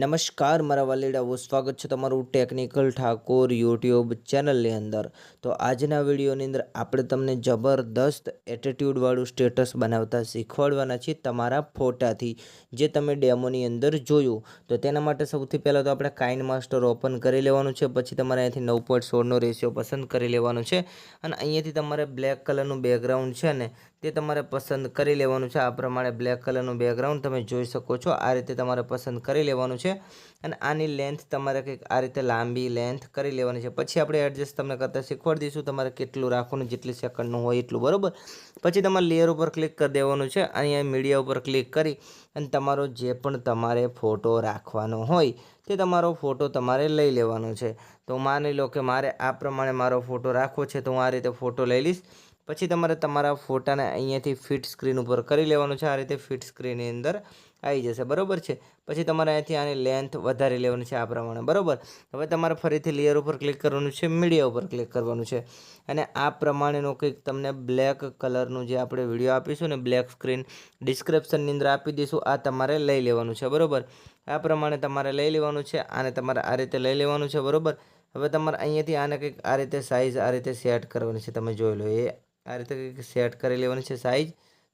નમસ્કાર, મારા વાલીડાઓ. સ્વાગત છે તમારું ટેકનિકલ ઠાકોર યુટ્યુબ ચેનલની અંદર. તો આજના વિડીયોની અંદર આપણે તમને જબરદસ્ત એટીટ્યૂડવાળું સ્ટેટસ બનાવતા શીખવાડવાના છીએ તમારા ફોટાથી. જે તમે ડેમોની અંદર જોયું, તો તેના માટે સૌથી પહેલાં તો આપણે કાઇન માસ્ટર ઓપન કરી લેવાનું છે, પછી તમારે અહીંયાથી નવ પોઈન્ટ સોળનો રેશિયો પસંદ કરી લેવાનો છે, અને અહીંયાથી તમારે બ્લેક કલરનું બેકગ્રાઉન્ડ છે ને તે તમારે પસંદ કરી લેવાનું છે. આ પ્રમાણે બ્લેક કલરનું બેકગ્રાઉન્ડ તમે જોઈ શકો છો. આ રીતે તમારે પસંદ કરી લેવાનું છે. અને આની લેન્થ તમારે કંઈક આ રીતે લાંબી લેન્થ કરી લેવાની છે. પછી આપણે એડજસ્ટ તમને કરતાં શીખવાડી દઈશું તમારે કેટલું રાખવાનું, જેટલી સેકન્ડનું હોય એટલું, બરાબર? પછી તમારે લેયર ઉપર ક્લિક કરી દેવાનું છે. અહીંયા મીડિયા ઉપર ક્લિક કરી અને તમારો જે પણ તમારે ફોટો રાખવાનો હોય તે તમારો ફોટો તમારે લઈ લેવાનો છે. તો માની લો કે મારે આ પ્રમાણે મારો ફોટો રાખવો છે, તો હું આ રીતે ફોટો લઈ લઈશ. પછી તમારે તમારા ફોટાને અહીંયાથી ફિટ સ્ક્રીન ઉપર કરી લેવાનું છે. આ રીતે ફિટ સ્ક્રીનની અંદર આવી જશે. બરાબર છે? પછી તમારે અહીંયાથી આની લેન્થ વધારી લેવાની છે આ પ્રમાણે. બરાબર? હવે તમારે ફરીથી લેયર ઉપર ક્લિક કરવાનું છે મીડિયા ઉપર ક્લિક કરવાનું છે. અને આ પ્રમાણેનું કંઈક તમને બ્લેક કલરનું જે આપણે વીડિયો આપીશું ને બ્લેક સ્ક્રીન ડિસ્ક્રિપ્શનની અંદર આપી દઈશું, આ તમારે લઈ લેવાનું છે. બરાબર? આ પ્રમાણે તમારે લઈ લેવાનું છે, આને તમારે આ રીતે લઈ લેવાનું છે. બરાબર? હવે તમારે અહીંયાથી આને કંઈક આ રીતે સાઇઝ આ રીતે સેટ કરવાની છે. તમે જોઈ લો, એ આ રીતે કંઈક સેટ કરી લેવાની છે સાઇઝ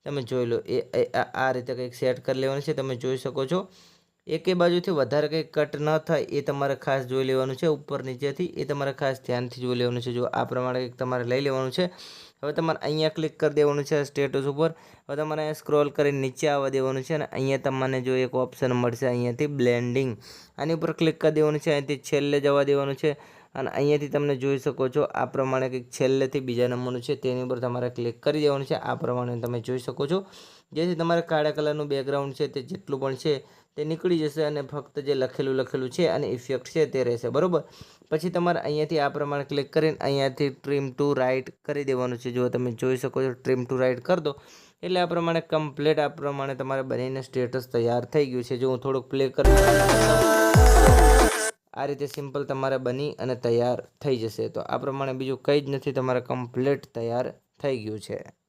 તમે જોઈ લો, એ આ રીતે કંઈક સેટ કરી લેવાની છે, તમે જોઈ શકો છો. એકે બાજુથી વધારે કંઈક કટ ન થાય, એ તમારે ખાસ જોઈ લેવાનું છે. ઉપર નીચેથી એ તમારે ખાસ ધ્યાનથી જોઈ લેવાનું છે. જો આ પ્રમાણે કંઈક તમારે લઈ લેવાનું છે, હવે તમારે અહીંયા ક્લિક કરી દેવાનું છે સ્ટેટસ ઉપર. હવે તમારે અહીંયા સ્ક્રોલ કરી નીચે આવવા દેવાનું છે અને અહીંયા તમને જો એક ઓપ્શન મળશે અહીંયાથી બ્લેન્ડિંગ આની ઉપર ક્લિક કરી દેવાનું છે અહીંયાથી છેલ્લે જવા દેવાનું છે. અને અહીંયાથી તમને જોઈ શકો છો, આ પ્રમાણે કંઈક છેલ્લેથી બીજા નંબરનું છે, તેની ઉપર તમારે ક્લિક કરી દેવાનું છે. આ પ્રમાણે તમે જોઈ શકો છો. જેથી તમારે કાળા કલરનું બેકગ્રાઉન્ડ છે, તે જેટલું પણ છે, તે નીકળી જશે અને ફક્ત જે લખેલું લખેલું છે અને ઇફેક્ટ છે તે રહેશે. બરાબર? પછી તમારે અહીંયાથી આ પ્રમાણે ક્લિક કરીને અહીંયાથી ટ્રીમ ટુ રાઇટ કરી દેવાનું છે. જો તમે જોઈ શકો છો ટ્રીમ ટુ રાઇટ કરી દો. એટલે આ પ્રમાણે કમ્પ્લીટ આ પ્રમાણે તમારે બનીને સ્ટેટસ તૈયાર થઈ ગયું છે. જો હું થોડુંક પ્લે કરી. આ રીતે સિમ્પલ તમારે બની અને તૈયાર થઈ જશે. તો આ પ્રમાણે બીજું કંઈ જ નથી, તમારે કમ્પ્લીટ તૈયાર થઈ ગયું છે.